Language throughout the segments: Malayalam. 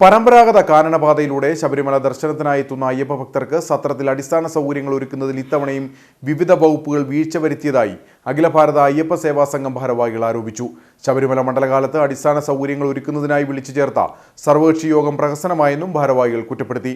പരമ്പരാഗത കാനനപാതയിലൂടെ ശബരിമല ദർശനത്തിനായി എത്തുന്ന അയ്യപ്പ ഭക്തർക്ക് സത്രത്തിൽ അടിസ്ഥാന സൗകര്യങ്ങൾ ഒരുക്കുന്നതിൽ ഇത്തവണയും വിവിധ വകുപ്പുകൾ വീഴ്ച വരുത്തിയതായി അഖില ഭാരത അയ്യപ്പ സേവാ സംഘം ഭാരവാഹികൾ ആരോപിച്ചു. ശബരിമല മണ്ഡലകാലത്ത് അടിസ്ഥാന സൗകര്യങ്ങൾ ഒരുക്കുന്നതിനായി വിളിച്ചു ചേർത്ത സർവകക്ഷി യോഗം പ്രഹസനമായെന്നും ഭാരവാഹികൾ കുറ്റപ്പെടുത്തി.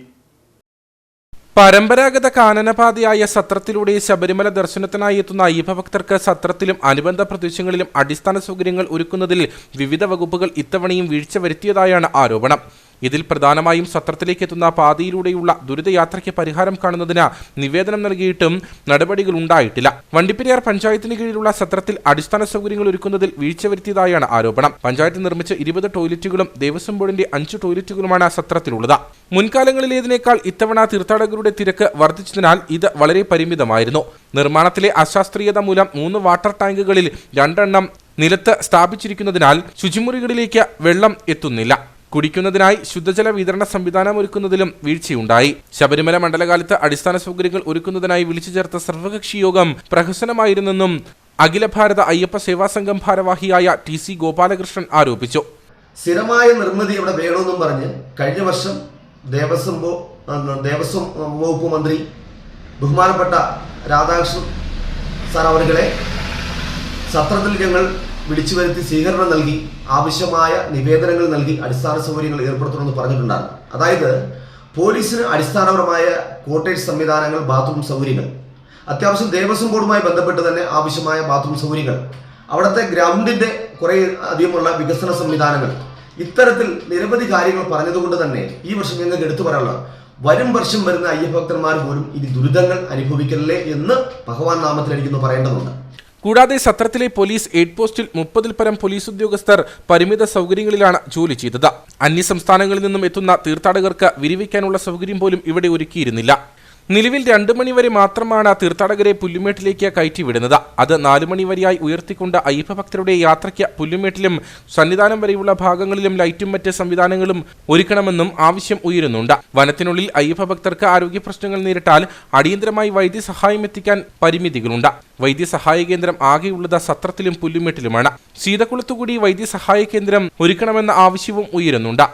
പരമ്പരാഗത കാനനപാതയായ സത്രത്തിലൂടെ ശബരിമല ദർശനത്തിനായി എത്തുന്ന അയ്യപ്പഭക്തർക്ക് സത്രത്തിലും അനുബന്ധ പ്രദേശങ്ങളിലും അടിസ്ഥാന സൗകര്യങ്ങൾ ഒരുക്കുന്നതിൽ വിവിധ വകുപ്പുകൾ ഇത്തവണയും വീഴ്ച വരുത്തിയതായാണ് ആരോപണം. ഇതിൽ പ്രധാനമായും സത്രത്തിലേക്ക് എത്തുന്ന പാതയിലൂടെയുള്ള ദുരിതയാത്രയ്ക്ക് പരിഹാരം കാണുന്നതിന് നിവേദനം നൽകിയിട്ടും നടപടികൾ ഉണ്ടായിട്ടില്ല. വണ്ടിപ്പെരിയാർ പഞ്ചായത്തിന് കീഴിലുള്ള സത്രത്തിൽ അടിസ്ഥാന സൗകര്യങ്ങൾ ഒരുക്കുന്നതിൽ വീഴ്ച വരുത്തിയതായാണ് ആരോപണം. പഞ്ചായത്ത് നിർമ്മിച്ച ഇരുപത് ടോയ്ലറ്റുകളും ദേവസ്വം ബോർഡിന്റെ അഞ്ച് ടോയ്ലറ്റുകളുമാണ് സത്രത്തിലുള്ളത്. മുൻകാലങ്ങളിലേതിനേക്കാൾ ഇത്തവണ തീർത്ഥാടകരുടെ തിരക്ക് വർദ്ധിച്ചതിനാൽ ഇത് വളരെ പരിമിതമായിരുന്നു. നിർമ്മാണത്തിലെ അശാസ്ത്രീയത മൂലം മൂന്ന് വാട്ടർ ടാങ്കുകളിൽ രണ്ടെണ്ണം നിലത്ത് സ്ഥാപിച്ചിരിക്കുന്നതിനാൽ ശുചിമുറികളിലേക്ക് വെള്ളം എത്തുന്നില്ല. കുടിക്കുന്നതിനായി ശുദ്ധജല വിതരണ സംവിധാനം ഒരുക്കുന്നതിലും വീഴ്ചയുണ്ടായി. ശബരിമല മണ്ഡലകാലത്ത് അടിസ്ഥാന സൗകര്യങ്ങൾ ഒരുക്കുന്നതിനായി വിളിച്ചു ചേർത്ത സർവകക്ഷി യോഗം പ്രഹസനമായിരുന്നെന്നും അഖില ഭാരത അയ്യപ്പ സേവാ സംഘം ഭാരവാഹിയായ ടി സി ഗോപാലകൃഷ്ണൻ ആരോപിച്ചു. സ്ഥിരമായ നിർമ്മിതി ഇവിടെ വേണമെന്നും പറഞ്ഞ് കഴിഞ്ഞ വർഷം ദേവസ്വം ദേവസ്വം വകുപ്പ് മന്ത്രി ബഹുമാനപ്പെട്ട രാധാകൃഷ്ണൻ സാർ അവരുകളെ സത്രത്തിൽ ഞങ്ങൾ വിളിച്ചു വരുത്തി സ്വീകരണം നൽകി ആവശ്യമായ നിവേദനങ്ങൾ നൽകി അടിസ്ഥാന സൗകര്യങ്ങൾ ഏർപ്പെടുത്തണമെന്ന് പറഞ്ഞിട്ടുണ്ടായിരുന്നു അതായത് പോലീസിന് അടിസ്ഥാനപരമായ കോട്ടേജ് സംവിധാനങ്ങൾ ബാത്റൂം സൗകര്യങ്ങൾ. അത്യാവശ്യം ദേവസ്വം ബോർഡുമായി ബന്ധപ്പെട്ട് തന്നെ ആവശ്യമായ ബാത്റൂം സൗകര്യങ്ങൾ. അവിടുത്തെ ഗ്രൗണ്ടിന്റെ കുറെ അധികമുള്ള വികസന സംവിധാനങ്ങൾ. ഇത്തരത്തിൽ നിരവധി കാര്യങ്ങൾ പറഞ്ഞതുകൊണ്ട് തന്നെ ഈ വർഷം ഞങ്ങൾക്ക് എടുത്തു പറയാനുള്ള വരും വർഷം വരുന്ന അയ്യഭക്തന്മാർ പോലും ഇനി ദുരിതങ്ങൾ അനുഭവിക്കല്ലേ എന്ന് ഭഗവാൻ നാമത്തിൽ എനിക്കൊന്ന് പറയേണ്ടതുണ്ട്. കൂടാതെ സത്രത്തിലെ പോലീസ് എയ്ഡ് പോസ്റ്റിൽ മുപ്പതിൽ പരം പോലീസ് ഉദ്യോഗസ്ഥർ പരിമിത സൗകര്യങ്ങളിലാണ് ജോലി ചെയ്തത്. അന്യസംസ്ഥാനങ്ങളിൽ നിന്നും എത്തുന്ന തീർത്ഥാടകർക്ക് വിരിവിക്കാനുള്ള സൗകര്യം പോലും ഇവിടെ ഒരുക്കിയിരുന്നില്ല. നിലവിൽ രണ്ടു മണിവരെ മാത്രമാണ് തീർത്ഥാടകരെ പുല്ലുമേട്ടിലേക്ക് കയറ്റിവിടുന്നത് അത് നാലു മണിവരെയായി ഉയർത്തിക്കൊണ്ട് അയ്യപ്പ ഭക്തരുടെ യാത്രയ്ക്ക് പുല്ലുമേട്ടിലും സന്നിധാനം വരെയുള്ള ഭാഗങ്ങളിലും ലൈറ്റും മറ്റ് സംവിധാനങ്ങളും ഒരുക്കണമെന്നും ആവശ്യം ഉയരുന്നുണ്ട്. വനത്തിനുള്ളിൽ അയ്യപ്പ ഭക്തർക്ക് ആരോഗ്യ പ്രശ്നങ്ങൾ നേരിട്ടാൽ അടിയന്തരമായി വൈദ്യസഹായം എത്തിക്കാൻ പരിമിതികളുണ്ട്. വൈദ്യസഹായ കേന്ദ്രം ആകെയുള്ളത് സത്രത്തിലും പുല്ലുമേട്ടിലുമാണ്. സീതക്കുളത്തുകൂടി വൈദ്യസഹായ കേന്ദ്രം ഒരുക്കണമെന്ന ആവശ്യവും ഉയരുന്നുണ്ട്.